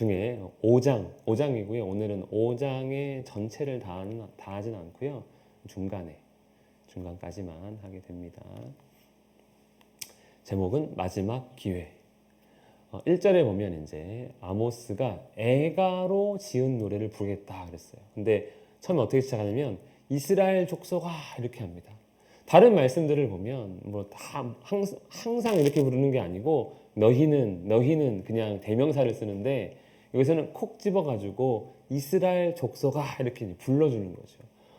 중에 5장, 5장이고요. 오늘은 5장의 전체를 다, 다 하진 않고요. 중간에, 중간까지만 하게 됩니다. 제목은 마지막 기회. 어, 1절에 보면 이제 아모스가 애가로 지은 노래를 부르겠다 그랬어요. 근데 처음에 어떻게 시작하냐면 이스라엘 족속아 이렇게 합니다. 다른 말씀들을 보면 뭐 다 항상 이렇게 부르는 게 아니고 너희는 너희는 그냥 대명사를 쓰는데 여기서는 콕 집어가지고 이스라엘 족속아 이렇게 불러주는 거죠.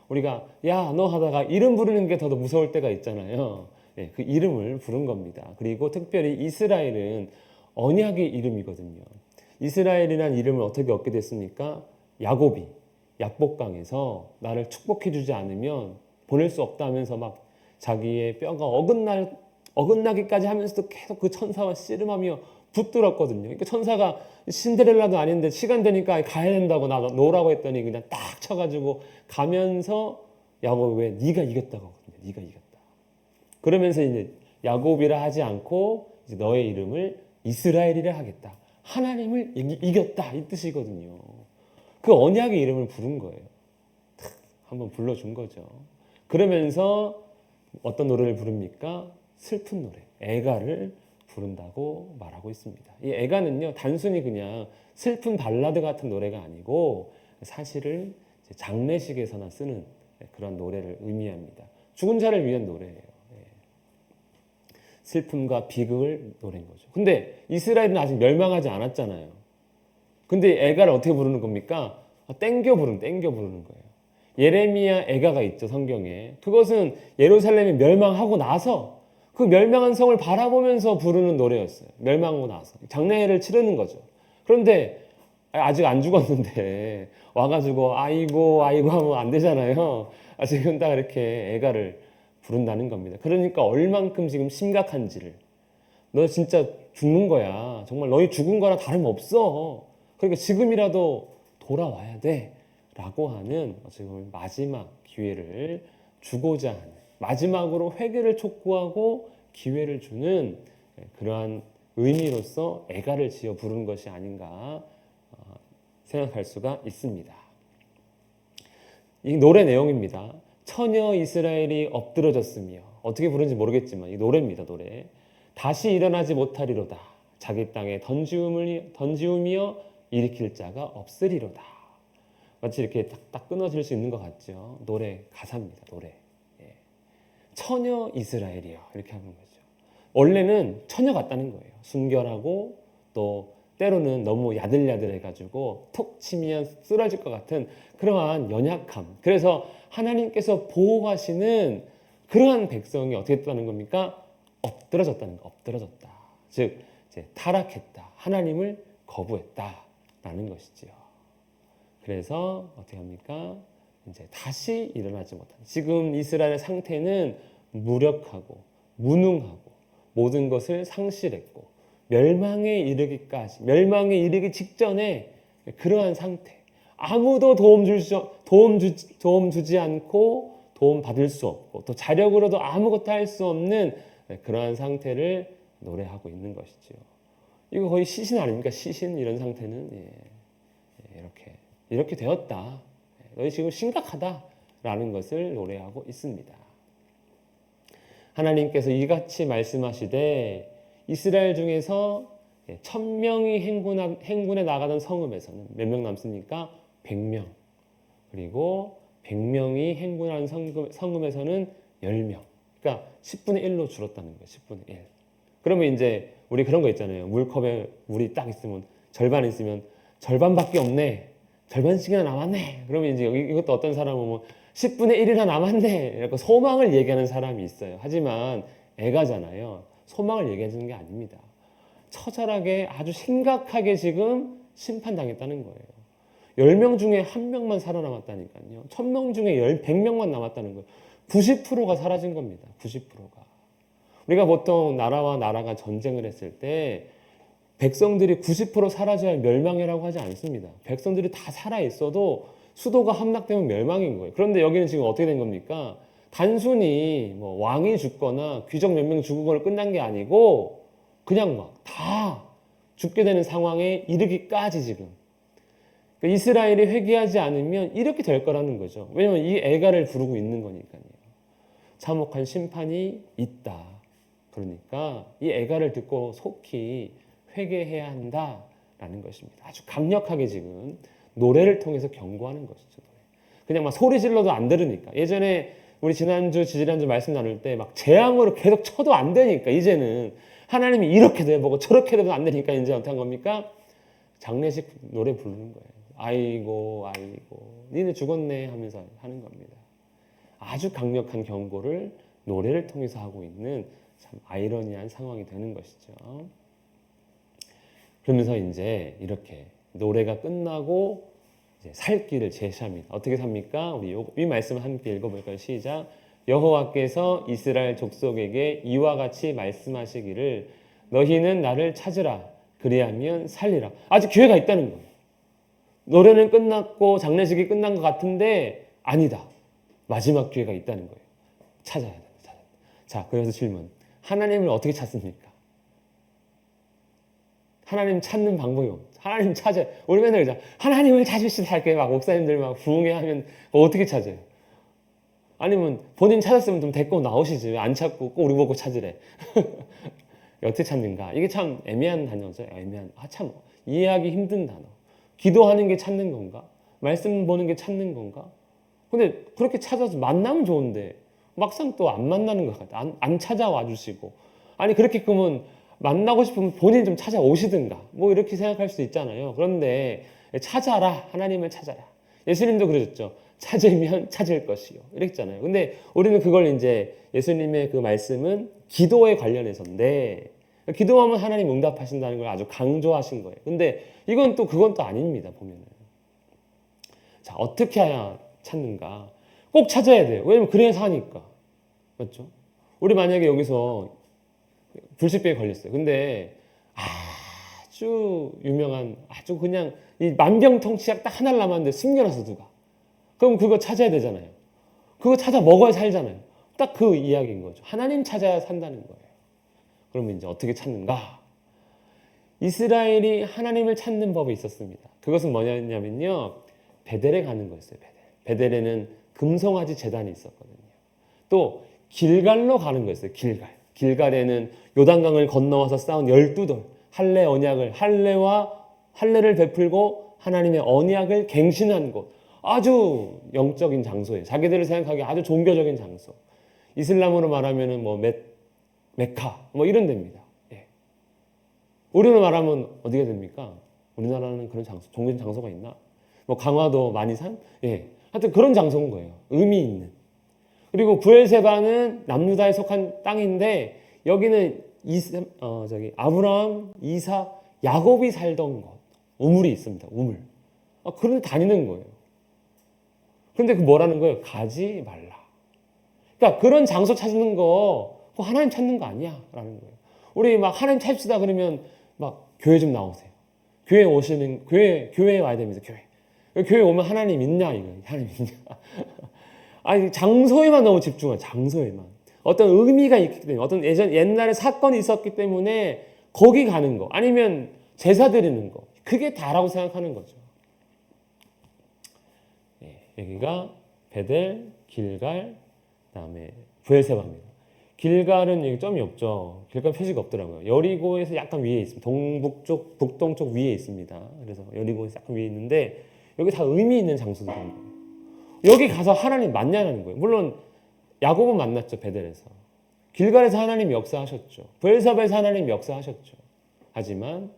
우리가 야 너 하다가 이름 부르는 게 더 무서울 때가 있잖아요. 예, 그 이름을 부른 겁니다. 그리고 특별히 이스라엘은 언약의 이름이거든요. 이스라엘이라는 이름을 어떻게 얻게 됐습니까? 야곱이 약복강에서 나를 축복해 주지 않으면 보낼 수 없다면서 막 자기의 뼈가 어긋날 어긋나기까지 하면서도 계속 그 천사와 씨름하며 붙들었거든요. 그러니까 천사가 신데렐라도 아닌데 시간 되니까 가야 된다고 나 놓으라고 했더니 그냥 딱 쳐가지고 가면서 야곱 왜 네가 이겼다고 하거든요. 네가 이겼다. 그러면서 이제 야곱이라 하지 않고 이제 너의 이름을 이스라엘이라 하겠다. 하나님을 이겼다 이 뜻이거든요. 그 언약의 이름을 부른 거예요. 한번 불러준 거죠. 그러면서 어떤 노래를 부릅니까? 슬픈 노래, 애가를 부른다고 말하고 있습니다. 이 애가는요 단순히 그냥 슬픈 발라드 같은 노래가 아니고 사실을 장례식에서나 쓰는 그런 노래를 의미합니다. 죽은 자를 위한 노래예요. 예. 슬픔과 비극을 노래인 거죠. 근데 이스라엘은 아직 멸망하지 않았잖아요. 근데 애가를 어떻게 부르는 겁니까? 아, 땡겨 부르는, 땡겨 부르는 거예요. 예레미야 애가가 있죠, 성경에. 그것은 예루살렘이 멸망하고 나서 그 멸망한 성을 바라보면서 부르는 노래였어요. 멸망하고 나서. 장례를 치르는 거죠. 그런데 아직 안 죽었는데 와가지고 아이고 아이고 하면 안 되잖아요. 아, 지금 딱 이렇게 애가를 부른다는 겁니다. 그러니까 얼만큼 지금 심각한지를 너 진짜 죽는 거야. 정말 너희 죽은 거랑 다름없어. 그러니까 지금이라도 돌아와야 돼. 라고 하는 지금 마지막 기회를 주고자 하는 마지막으로 회개를 촉구하고 기회를 주는 그러한 의미로서 애가를 지어 부르는 것이 아닌가 어, 생각할 수가 있습니다. 이 노래 내용입니다. 처녀 이스라엘이 엎드러졌으며 어떻게 부르는지 모르겠지만 이 노래입니다. 노래. 다시 일어나지 못하리로다. 자기 땅에 던지움을 던지우며 일으킬 자가 없으리로다. 마치 이렇게 딱 딱 끊어질 수 있는 것 같죠. 노래 가사입니다. 노래. 예. 처녀 이스라엘이요. 이렇게 하는 거죠. 원래는 처녀 같다는 거예요. 순결하고 또 때로는 너무 야들야들해가지고 톡 치면 쓰러질 것 같은 그러한 연약함. 그래서 하나님께서 보호하시는 그러한 백성이 어떻게 됐다는 겁니까? 엎드러졌다는 거. 엎드러졌다. 즉 이제 타락했다. 하나님을 거부했다 라는 것이지요. 그래서 어떻게 합니까? 이제 다시 일어나지 못한. 지금 이스라엘의 상태는 무력하고 무능하고 모든 것을 상실했고 멸망에 이르기까지 멸망에 이르기 직전에 그러한 상태. 아무도 도움 주지 도움 주 도움 주지 않고 도움 받을 수 없고 또 자력으로도 아무것도 할 수 없는 그러한 상태를 노래하고 있는 것이죠. 이거 거의 시신 아닙니까? 시신 이런 상태는 예, 예, 이렇게 이렇게 되었다. 너희 지금 심각하다라는 것을 노래하고 있습니다. 하나님께서 이같이 말씀하시되 이스라엘 중에서 예, 천 명이 행군 행군에 나가던 성읍에서는 몇 명 남습니까? 100명. 그리고 100명이 행군하는 성읍, 성읍에서는 10명. 그러니까 10분의 1로 줄었다는 거예요. 10분의 1. 그러면 이제 우리 그런 거 있잖아요. 물컵에 물이 딱 있으면 절반 있으면 절반밖에 없네. 절반씩이나 남았네. 그러면 이제 이것도 어떤 사람은 뭐 10분의 1이나 남았네. 이렇게 소망을 얘기하는 사람이 있어요. 하지만 애가잖아요. 소망을 얘기해주는 게 아닙니다. 처절하게 아주 심각하게 지금 심판당했다는 거예요. 10명 중에 한 명만 살아남았다니까요. 1000명 중에 100명만 남았다는 거예요. 90%가 사라진 겁니다. 90%가. 우리가 보통 나라와 나라가 전쟁을 했을 때 백성들이 90% 사라져야 멸망이라고 하지 않습니다. 백성들이 다 살아 있어도 수도가 함락되면 멸망인 거예요. 그런데 여기는 지금 어떻게 된 겁니까? 단순히 뭐 왕이 죽거나 귀족 몇 명 죽은 걸 끝난 게 아니고 그냥 막 다 죽게 되는 상황에 이르기까지 지금 그러니까 이스라엘이 회개하지 않으면 이렇게 될 거라는 거죠. 왜냐하면 이 애가를 부르고 있는 거니까요. 참혹한 심판이 있다. 그러니까 이 애가를 듣고 속히 회개해야 한다라는 것입니다. 아주 강력하게 지금 노래를 통해서 경고하는 것이죠. 그냥 막 소리 질러도 안 들으니까 예전에 우리 지난주 지지난주 말씀 나눌 때 막 재앙으로 계속 쳐도 안 되니까 이제는 하나님이 이렇게도 해보고 저렇게도 안 되니까 이제 어떻게 한 겁니까? 장례식 노래 부르는 거예요. 아이고 아이고 니네 죽었네 하면서 하는 겁니다. 아주 강력한 경고를 노래를 통해서 하고 있는 참 아이러니한 상황이 되는 것이죠. 그러면서 이제 이렇게 노래가 끝나고 살 길을 제시합니다. 어떻게 삽니까? 우리 요, 이 말씀을 함께 읽어볼까요? 시작. 여호와께서 이스라엘 족속에게 이와 같이 말씀하시기를 너희는 나를 찾으라 그리하면 살리라. 아직 기회가 있다는 거예요. 노래는 끝났고 장례식이 끝난 것 같은데 아니다. 마지막 기회가 있다는 거예요. 찾아야 된다. 자, 그래서 질문. 하나님을 어떻게 찾습니까? 하나님 찾는 방법이 없 하나님 찾아. 우리 맨날 그러자. 하나님을 찾으시다 이렇게 막 목사님들 막 부흥회 하면 어떻게 찾아요? 아니면 본인 찾았으면 좀 데리고 나오시지. 왜안 찾고 꼭 우리 보고 찾으래. 어떻게 찾는가? 이게 참 애매한 단어죠. 애매한. 아, 참 이해하기 힘든 단어. 기도하는 게 찾는 건가? 말씀 보는 게 찾는 건가? 근데 그렇게 찾아서 만나면 좋은데 막상 또 안 만나는 것 같아. 안, 안 찾아와 주시고. 아니 그렇게 그러면 만나고 싶으면 본인 좀 찾아오시든가. 뭐 이렇게 생각할 수 있잖아요. 그런데 찾아라. 하나님을 찾아라. 예수님도 그러셨죠. 찾으면 찾을 것이요. 이랬잖아요. 근데 우리는 그걸 이제 예수님의 그 말씀은 기도에 관련해서인데 기도하면 하나님 응답하신다는 걸 아주 강조하신 거예요. 근데 이건 또 그건 또 아닙니다. 보면은. 자, 어떻게 해야 찾는가? 꼭 찾아야 돼요. 왜냐면 그래야 사니까. 맞죠? 우리 만약에 여기서 불치병에 걸렸어요. 근데 아주 유명한 아주 그냥 이 만병통치약 딱 하나를 남았는데 숨겨놨어 누가. 그럼 그거 찾아야 되잖아요. 그거 찾아 먹어야 살잖아요. 딱 그 이야기인 거죠. 하나님 찾아야 산다는 거예요. 그러면 이제 어떻게 찾는가? 이스라엘이 하나님을 찾는 법이 있었습니다. 그것은 뭐냐면요. 베델에 가는 거였어요. 베델. 베델에는 금송아지 재단이 있었거든요. 또 길갈로 가는 거였어요. 길갈. 길갈에는 요단강을 건너와서 쌓은 열두 돌 할례 언약을 할례와 할례를 베풀고 하나님의 언약을 갱신한 곳. 아주 영적인 장소예요. 자기들을 생각하기에 아주 종교적인 장소. 이슬람으로 말하면은 뭐 메, 메카 뭐 이런 데입니다. 예. 우리로 말하면 어디가 됩니까? 우리나라는 그런 장소, 종교적 장소가 있나? 뭐 강화도 만이산? 예. 하여튼 그런 장소인 거예요. 의미 있는. 그리고 부엘세바는 남유다에 속한 땅인데 여기는 이, 어, 저기 아브라함, 이사, 야곱이 살던 곳. 우물이 있습니다. 우물. 아, 그런데 다니는 거예요. 그런데 그 뭐라는 거예요? 가지 말라. 그러니까 그런 장소 찾는 거 그거 하나님 찾는 거 아니야. 라는 거예요. 우리 막 하나님 찾읍시다 그러면 막 교회 좀 나오세요. 교회 오시는, 교회, 교회에 와야 됩니다. 교회. 교회 오면 하나님 있냐, 이거. 하나님 있냐. 아니, 장소에만 너무 집중하 장소에만. 어떤 의미가 있기 때문에, 어떤 예전, 옛날에 사건이 있었기 때문에 거기 가는 거. 아니면 제사 드리는 거. 그게 다라고 생각하는 거죠. 예, 여기가 베델, 길갈, 그다음에 부엘세바입니다. 길갈은 여기 점이 없죠. 길갈 표시가 없더라고요. 여리고에서 약간 위에 있습니다. 동북쪽, 북동쪽 위에 있습니다. 그래서 여리고에서 약간 위에 있는데 여기 다 의미 있는 거예요. 여기 가서 하나님 만나는 거예요. 물론 야곱은 만났죠 베델에서. 길갈에서 하나님 역사하셨죠. 부엘사바에서 하나님 역사하셨죠. 하지만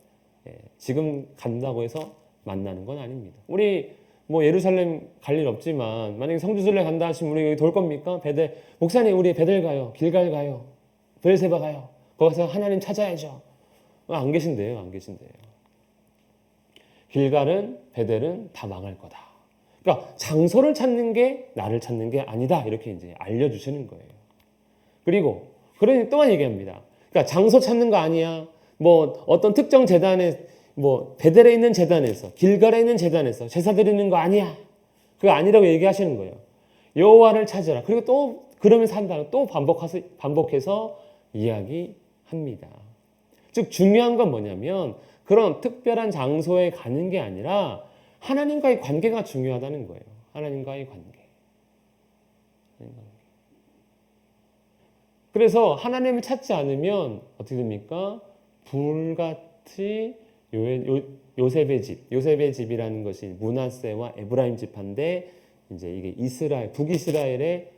예, 지금 간다고 해서 만나는 건 아닙니다. 우리 뭐 예루살렘 갈 일 없지만 만약에 성주순례 간다 하시면 우리 여기 돌 겁니까? 베델 목사님 우리 베델 가요. 길갈 가요. 베르세바 가요. 거기서 하나님 찾아야죠. 어, 안 계신대요. 안 계신대요. 길갈은 베델은 다 망할 거다. 그러니까 장소를 찾는 게 나를 찾는 게 아니다. 이렇게 이제 알려주시는 거예요. 그리고 그러니 또한 얘기합니다. 그러니까 장소 찾는 거 아니야. 뭐 어떤 특정 재단에 뭐 베델에 있는 재단에서 길갈에 있는 재단에서 제사 드리는 거 아니야. 그거 아니라고 얘기하시는 거예요. 여호와를 찾으라. 그리고 또 그러면서 한다는 또 반복해서 반복해서 이야기합니다. 즉 중요한 건 뭐냐면 그런 특별한 장소에 가는 게 아니라 하나님과의 관계가 중요하다는 거예요. 하나님과의 관계. 그래서 하나님을 찾지 않으면 어떻게 됩니까? 불같이 요, 요, 요셉의 집, 요셉의 집이라는 것이 문하세와 에브라임 집한데 이제 이게 이스라엘, 북이스라엘의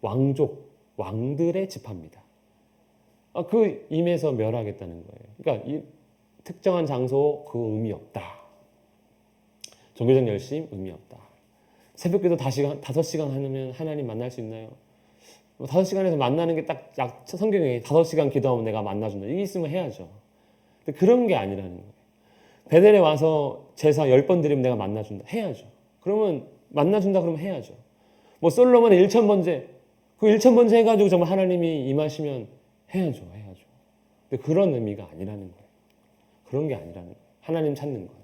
왕족, 왕들의 집합니다. 아, 그 임에서 멸하겠다는 거예요. 그러니까 이 특정한 장소 그 의미 없다. 종교적 열심 의미 없다. 새벽기도 다섯 시간 하면 하나님 만날 수 있나요? 뭐 다섯 시간에서 만나는 게딱 성경에 다섯 시간 기도하면 내가 만나준다. 이게 있으면 해야죠. 근데 그런 게 아니라는 거예요. 베델에 와서 제사 열번 드리면 내가 만나준다. 해야죠. 그러면 만나준다 그러면 해야죠. 뭐 솔로몬의 일천 번째 그 일천 번째 해가지고 정말 하나님이 임하시면 해야죠. 해야죠. 근데 그런 의미가 아니라는 거예요. 그런 게 아니라는 거예요. 하나님 찾는 거예요.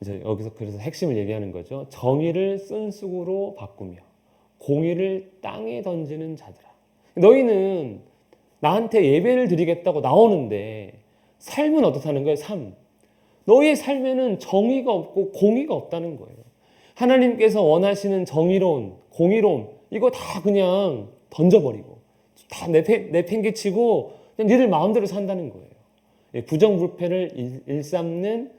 이제 여기서 그래서 핵심을 얘기하는 거죠. 정의를 쓴쑥으로 바꾸며 공의를 땅에 던지는 자들아. 너희는 나한테 예배를 드리겠다고 나오는데 삶은 어떻다는 거예요? 삶. 너희의 삶에는 정의가 없고 공의가 없다는 거예요. 하나님께서 원하시는 정의로운, 공의로운 이거 다 그냥 던져버리고 다 내팽개치고 그냥 니들 마음대로 산다는 거예요. 예, 부정불패를 일삼는 예,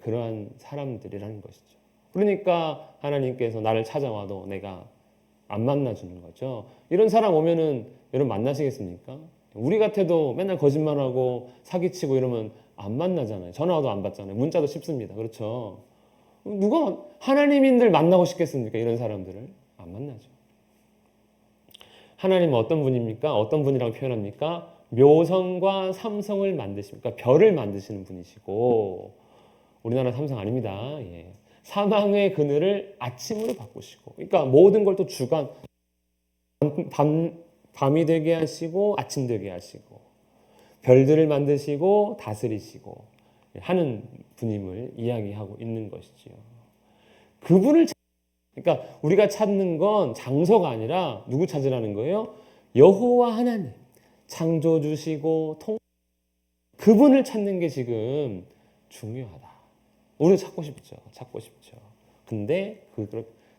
그러한 사람들이라는 것이죠. 그러니까 하나님께서 나를 찾아와도 내가 안 만나주는 거죠. 이런 사람 오면은 여러분 만나시겠습니까? 우리 같아도 맨날 거짓말하고 사기치고 이러면 안 만나잖아요. 전화도 안 받잖아요. 문자도 쉽습니다. 그렇죠? 누가 하나님인들 만나고 싶겠습니까? 이런 사람들을 안 만나죠. 하나님은 어떤 분입니까? 어떤 분이라고 표현합니까? 묘성과 삼성을 만드십니까? 별을 만드시는 분이시고 우리나라 삼성 아닙니다. 예. 사망의 그늘을 아침으로 바꾸시고, 그러니까 모든 걸 또 주간 밤, 밤이 되게 하시고 아침 되게 하시고 별들을 만드시고 다스리시고 하는 분임을 이야기하고 있는 것이지요. 그분을 찾... 그러니까 우리가 찾는 건 장소가 아니라 누구 찾으라는 거예요? 여호와 하나님 창조 주시고 통 그분을 찾는 게 지금 중요하다. 우리도 찾고 싶죠. 찾고 싶죠. 근데 그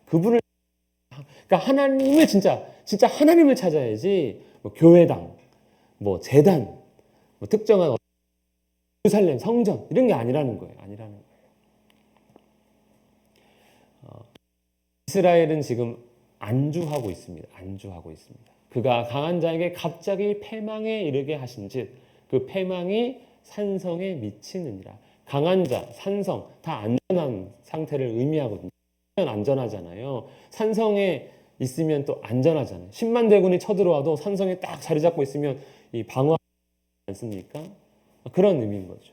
그분을 그러니까 하나님을 진짜 진짜 하나님을 찾아야지 뭐 교회당, 뭐 재단, 뭐 특정한 예루살렘 성전 이런 게 아니라는 거예요. 아니라는. 어, 이스라엘은 지금 안주하고 있습니다. 안주하고 있습니다. 그가 강한 자에게 갑자기 패망에 이르게 하신즉 그 패망이 산성에 미치느니라. 강한 자, 산성 다 안전한 상태를 의미하거든요. 안전하잖아요. 산성에 있으면 또 안전하잖아요. 10만 대군이 쳐들어와도 산성에 딱 자리 잡고 있으면 이 방어 않습니까? 그런 의미인 거죠.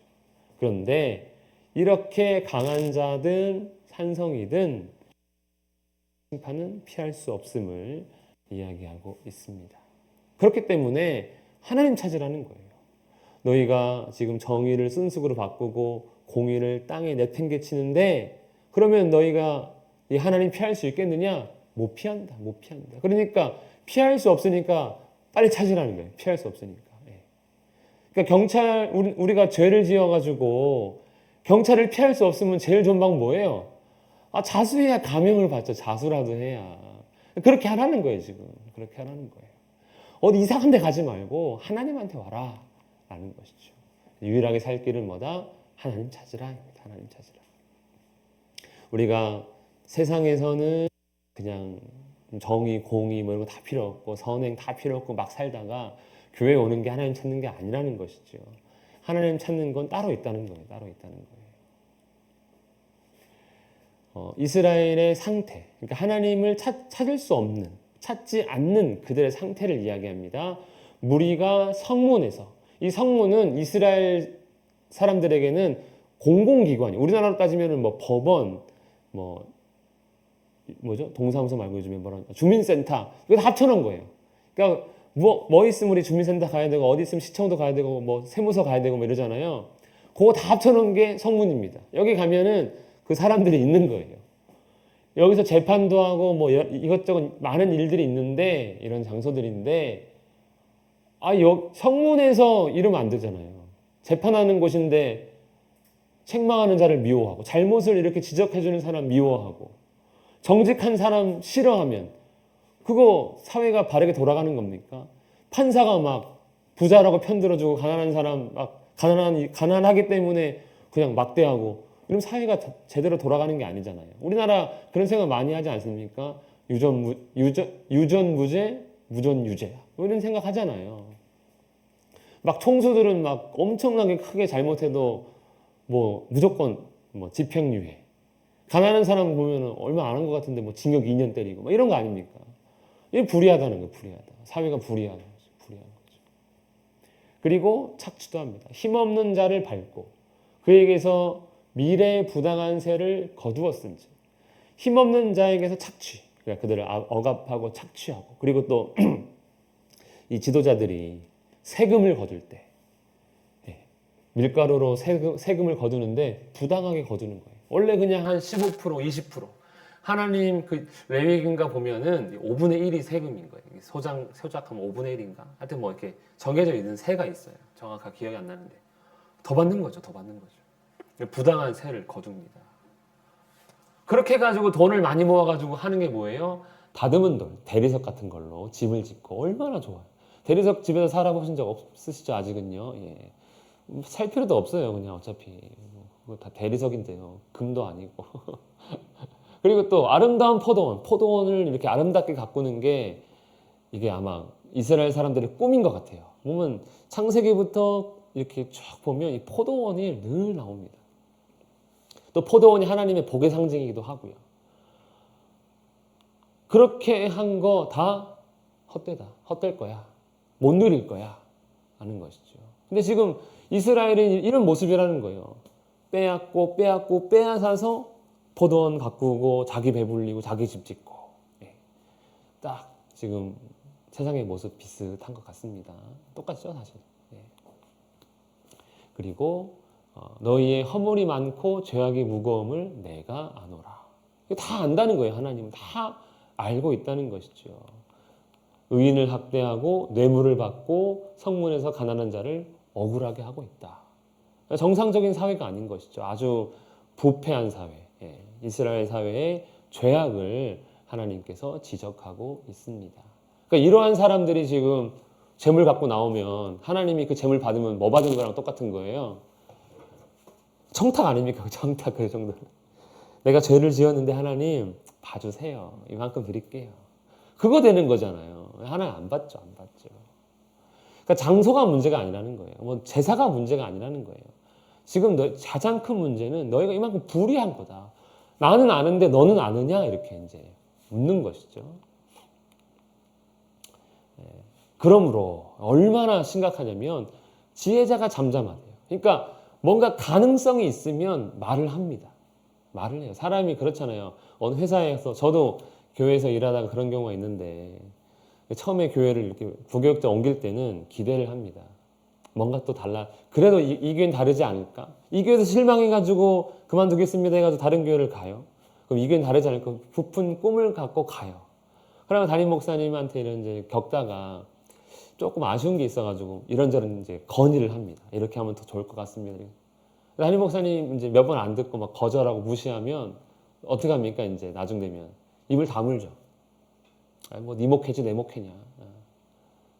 그런데 이렇게 강한 자든 산성이든 심판은 피할 수 없음을 이야기하고 있습니다. 그렇기 때문에 하나님 찾으라는 거예요. 너희가 지금 정의를 쓴숙으로 바꾸고 공의를 땅에 내팽개치는데 그러면 너희가 이 하나님 피할 수 있겠느냐? 못 피한다. 못 피한다. 그러니까 피할 수 없으니까 빨리 찾으라는 거예요. 피할 수 없으니까. 예. 그러니까 경찰 우리, 가 죄를 지어 가지고 경찰을 피할 수 없으면 제일 좋은 방법 뭐예요? 아, 자수해야 감형을 받죠. 자수라도 해야. 그렇게 하라는 거예요, 지금. 그렇게 하라는 거예요. 어디 이상한 데 가지 말고 하나님한테 와라. 라는 것이죠. 유일하게 살 길은 뭐다? 하나님 찾으라. 하나님 찾으라. 우리가 세상에서는 그냥 정의, 공의 뭐 이런 거 다 필요 없고 선행 다 필요 없고 막 살다가 교회 오는 게 하나님 찾는 게 아니라는 것이죠. 하나님 찾는 건 따로 있다는 거예요. 따로 있다는 거예요. 어, 이스라엘의 상태, 그러니까 하나님을 찾, 찾을 수 없는, 찾지 않는 그들의 상태를 이야기합니다. 무리가 성문에서 이 성문은 이스라엘 사람들에게는 공공기관이 우리나라로 따지면 뭐 법원, 뭐 뭐죠? 동사무소 말고 요즘에 뭐라 주민센터 이거 다 합쳐놓은 거예요. 그러니까 뭐, 뭐 있으면 우리 주민센터 가야 되고 어디 있으면 시청도 가야 되고 뭐 세무서 가야 되고 뭐 이러잖아요. 그거 다 합쳐놓은 게 성문입니다. 여기 가면은 그 사람들이 있는 거예요. 여기서 재판도 하고 뭐 이것저것 많은 일들이 있는데 이런 장소들인데 아, 여, 성문에서 이러면 안 되잖아요. 재판하는 곳인데 책망하는 자를 미워하고 잘못을 이렇게 지적해주는 사람 미워하고 정직한 사람 싫어하면 그거 사회가 바르게 돌아가는 겁니까? 판사가 막 부자라고 편들어주고 가난한 사람 막 가난한 가난하기 때문에 그냥 막대하고 이러면 사회가 자- 제대로 돌아가는 게 아니잖아요. 우리나라 그런 생각 많이 하지 않습니까? 유전 무, 유전 유전 무죄 무전 유죄 뭐 이런 생각 하잖아요. 막 총수들은 막 엄청나게 크게 잘못해도 뭐 무조건 뭐 집행유예. 가난한 사람 보면은 얼마 안 한 것 같은데 뭐 징역 2년 때리고 막 이런 거 아닙니까? 이게 불의하다는 거예요, 불의하다. 사회가 거죠. 그리고 착취도 합니다. 힘없는 자를 밟고 그에게서 미래의 부당한 세를 거두었은지 힘없는 자에게서 착취, 그러니까 그들을 아- 억압하고 착취하고 그리고 또 이 지도자들이 세금을 거둘 때 예, 밀가루로 세금, 세금을 거두는데 부당하게 거두는 거예요. 원래 그냥 한 15% 20% 하나님 그 레위기인가 보면은 5분의 1이 세금인 거예요. 소장 소작하면 5분의 1인가 하여튼 뭐 이렇게 정해져 있는 세가 있어요. 정확하게 기억이 안 나는데 더 받는 거죠. 더 받는 거죠. 부당한 세를 거둡니다. 그렇게 해가지고 돈을 많이 모아가지고 하는 게 뭐예요? 다듬은 돌, 대리석 같은 걸로 집을 짓고 얼마나 좋아요. 대리석 집에서 살아보신 적 없으시죠? 아직은요. 예. 살 필요도 없어요. 그냥 어차피 뭐 다 대리석인데요. 금도 아니고. 그리고 또 아름다운 포도원, 포도원을 이렇게 아름답게 가꾸는 게 이게 아마 이스라엘 사람들의 꿈인 것 같아요. 보면 창세기부터 이렇게 쭉 보면 이 포도원이 늘 나옵니다. 또 포도원이 하나님의 복의 상징이기도 하고요. 그렇게 한 거 다 헛되다. 헛될 거야. 못 누릴 거야. 하는 것이죠. 근데 지금 이스라엘이 이런 모습이라는 거예요. 빼앗고 빼앗고 빼앗아서 포도원 가꾸고 자기 배불리고 자기 집 짓고 예. 딱 지금 세상의 모습 비슷한 것 같습니다. 똑같죠 사실. 예. 그리고 어, 너희의 허물이 많고 죄악의 무거움을 내가 아노라. 다 안다는 거예요. 하나님은 다 알고 있다는 것이죠. 의인을 학대하고 뇌물을 받고 성문에서 가난한 자를 억울하게 하고 있다. 정상적인 사회가 아닌 것이죠. 아주 부패한 사회, 예, 이스라엘 사회의 죄악을 하나님께서 지적하고 있습니다. 그러니까 이러한 사람들이 지금 재물 갖고 나오면 하나님이 그 재물 받으면 뭐 받은 거랑 똑같은 거예요. 청탁 아닙니까? 청탁 그 정도. 내가 죄를 지었는데 하나님 봐주세요. 이만큼 드릴게요. 그거 되는 거잖아요. 하나님 안 받죠, 안 받죠. 그러니까 장소가 문제가 아니라는 거예요. 뭐 제사가 문제가 아니라는 거예요. 지금 너 가장 큰 문제는 너희가 이만큼 불의한 거다. 나는 아는데 너는 아느냐 이렇게 이제 묻는 것이죠. 예. 그러므로 얼마나 심각하냐면 지혜자가 잠잠하대요. 그러니까 뭔가 가능성이 있으면 말을 합니다. 말을 해요. 사람이 그렇잖아요. 어느 회사에서 저도 교회에서 일하다가 그런 경우가 있는데 처음에 교회를 이렇게 부교육자 옮길 때는 기대를 합니다. 뭔가 또 달라. 그래도 이, 이 교회는 다르지 않을까? 이 교회에서 실망해가지고 그만두겠습니다 해가지고 다른 교회를 가요. 그럼 이 교회는 다르지 않을까? 부푼 꿈을 갖고 가요. 그러면 담임 목사님한테 이런 이제 겪다가 조금 아쉬운 게 있어가지고 이런저런 이제 건의를 합니다. 이렇게 하면 더 좋을 것 같습니다. 담임 목사님 이제 몇 번 안 듣고 막 거절하고 무시하면 어떻게 합니까? 이제 나중 되면 입을 다물죠. 아니 뭐네 목회지 내 목회냐. 아.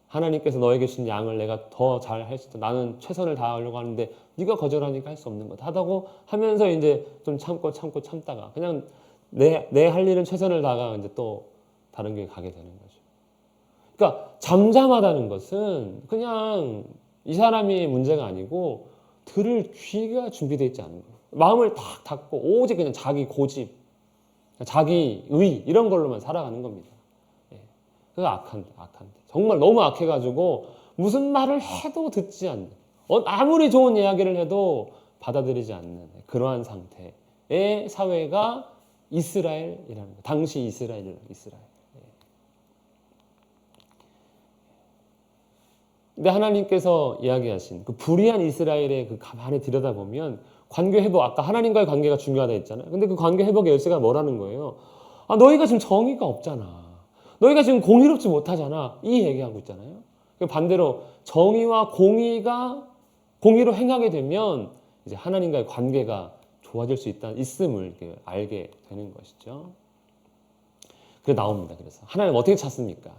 하나님께서 너에게 주신 양을 내가 더 잘 할 수 있다. 나는 최선을 다하려고 하는데 네가 거절하니까 할 수 없는 거다. 하다고 하면서 이제 좀 참고 참고 참다가 그냥 내 내 할 일은 최선을 다가 이제 또 다른 교회 가게 되는 거죠. 그러니까 잠잠하다는 것은 그냥 이 사람이 문제가 아니고 들을 귀가 준비되어 있지 않은 거예요. 마음을 탁 닫고 오직 그냥 자기 고집, 자기 의 이런 걸로만 살아가는 겁니다. 예. 그거 악한데, 악한데. 정말 너무 악해가지고 무슨 말을 해도 듣지 않는, 어, 아무리 좋은 이야기를 해도 받아들이지 않는 그러한 상태의 사회가 이스라엘이라는 거예요. 당시 이스라엘, 이스라엘. 근데 하나님께서 이야기하신 그 불의한 이스라엘의 그 가만히 들여다보면 관계 회복, 아까 하나님과의 관계가 중요하다 했잖아요. 근데 그 관계 회복의 열쇠가 뭐라는 거예요? 아, 너희가 지금 정의가 없잖아. 너희가 지금 공의롭지 못하잖아. 이 얘기하고 있잖아요. 그 반대로 정의와 공의가 공의로 행하게 되면 이제 하나님과의 관계가 좋아질 수 있다 있음을 알게 되는 것이죠. 그게 나옵니다. 그래서 하나님 어떻게 찾습니까?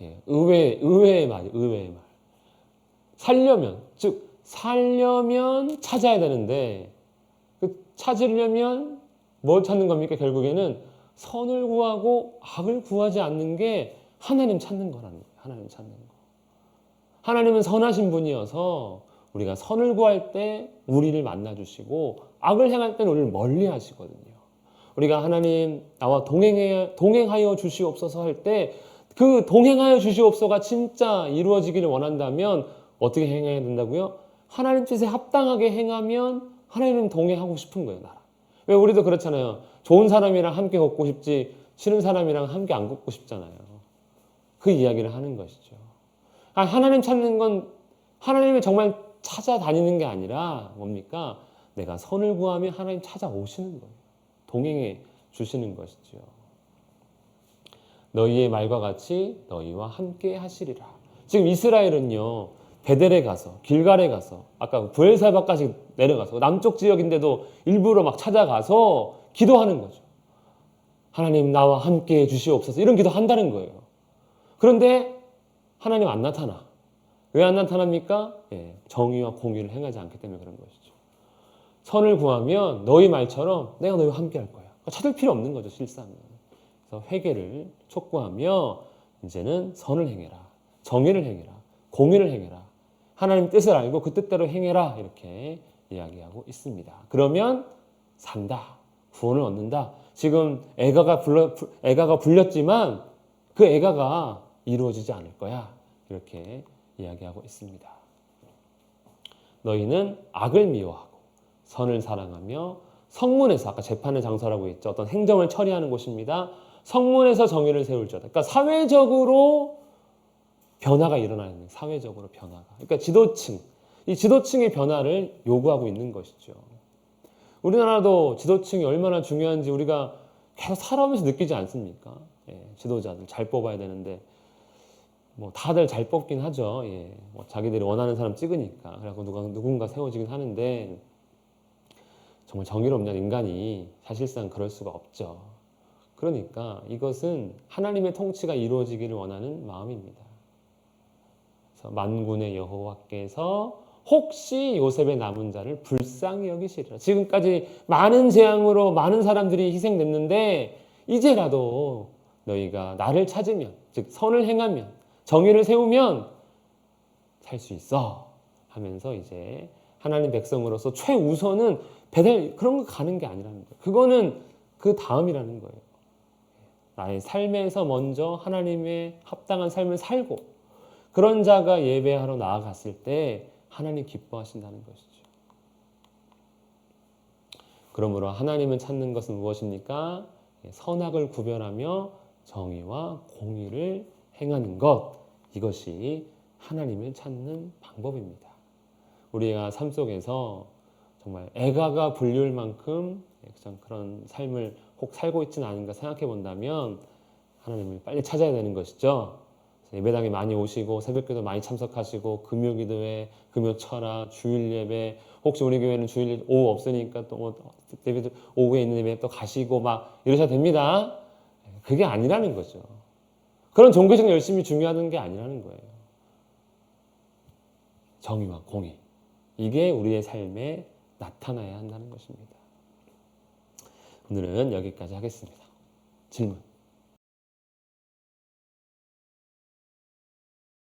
예, 의외 의외의 말, 의외의 말. 살려면 즉 살려면 찾아야 되는데 그 찾으려면 뭘 찾는 겁니까? 결국에는 선을 구하고 악을 구하지 않는 게 하나님 찾는 거라는 거예요. 하나님 찾는 거. 하나님은 선하신 분이어서 우리가 선을 구할 때 우리를 만나 주시고 악을 행할 때는 우리를 멀리 하시거든요. 우리가 하나님 나와 동행해 동행하여 주시옵소서 할 때 그 동행하여 주시옵소가 진짜 이루어지기를 원한다면 어떻게 행해야 된다고요? 하나님 뜻에 합당하게 행하면 하나님은 동행하고 싶은 거예요, 나랑. 왜 우리도 그렇잖아요. 좋은 사람이랑 함께 걷고 싶지 싫은 사람이랑 함께 안 걷고 싶잖아요. 그 이야기를 하는 것이죠. 아, 하나님 찾는 건 하나님을 정말 찾아다니는 게 아니라 뭡니까? 내가 선을 구하면 하나님 찾아오시는 거예요. 동행해 주시는 것이죠. 너희의 말과 같이 너희와 함께 하시리라. 지금 이스라엘은요. 베델에 가서 길갈에 가서 아까 부엘사바까지 내려가서 남쪽 지역인데도 일부러 막 찾아가서 기도하는 거죠. 하나님 나와 함께 해 주시옵소서 이런 기도 한다는 거예요. 그런데 하나님 안 나타나. 왜 안 나타납니까? 예, 정의와 공의를 행하지 않기 때문에 그런 것이죠. 선을 구하면 너희 말처럼 내가 너희와 함께 할 거야. 그러니까 찾을 필요 없는 거죠, 실상은. 그래서 회개를 촉구하며 이제는 선을 행해라. 정의를 행해라. 공의를 행해라. 하나님 뜻을 알고 그 뜻대로 행해라. 이렇게 이야기하고 있습니다. 그러면 산다. 구원을 얻는다. 지금 애가가 불러, 애가가 불렸지만 그 애가가 이루어지지 않을 거야. 이렇게 이야기하고 있습니다. 너희는 악을 미워하고 선을 사랑하며 성문에서 아까 재판의 장소라고 했죠. 어떤 행정을 처리하는 곳입니다. 성문에서 정의를 세울 자다. 그러니까 사회적으로 변화가 일어나는 거예요. 사회적으로 변화가. 그러니까 지도층, 이 지도층의 변화를 요구하고 있는 것이죠. 우리나라도 지도층이 얼마나 중요한지 우리가 계속 살아오면서 느끼지 않습니까? 예, 지도자들 잘 뽑아야 되는데 뭐 다들 잘 뽑긴 하죠. 예, 뭐 자기들이 원하는 사람 찍으니까 그래갖고 누가 누군가 세워지긴 하는데 정말 정의롭냐 인간이 사실상 그럴 수가 없죠. 그러니까 이것은 하나님의 통치가 이루어지기를 원하는 마음입니다. 만군의 여호와께서 혹시 요셉의 남은 자를 불쌍히 여기시리라. 지금까지 많은 재앙으로 많은 사람들이 희생됐는데 이제라도 너희가 나를 찾으면 즉 선을 행하면 정의를 세우면 살 수 있어 하면서 이제 하나님 백성으로서 최우선은 배달 그런 거 가는 게 아니라는 거예요. 그거는 그 다음이라는 거예요. 나의 삶에서 먼저 하나님의 합당한 삶을 살고 그런 자가 예배하러 나아갔을 때 하나님 기뻐하신다는 것이죠. 그러므로 하나님을 찾는 것은 무엇입니까? 선악을 구별하며 정의와 공의를 행하는 것 이것이 하나님을 찾는 방법입니다. 우리가 삶 속에서 정말 애가가 불릴 만큼 그런 삶을 혹 살고 있지는 않은가 생각해 본다면 하나님을 빨리 찾아야 되는 것이죠. 예배당에 많이 오시고 새벽기도 많이 참석하시고 금요기도회, 금요철학, 주일 예배 혹시 우리 교회는 주일 오후 없으니까 또뭐 예배도 오후에 있는 예배 또 가시고 막 이러셔도 됩니다. 그게 아니라는 거죠. 그런 종교적 열심이 중요한 게 아니라는 거예요. 정의와 공의 이게 우리의 삶에 나타나야 한다는 것입니다. 오늘은 여기까지 하겠습니다. 질문.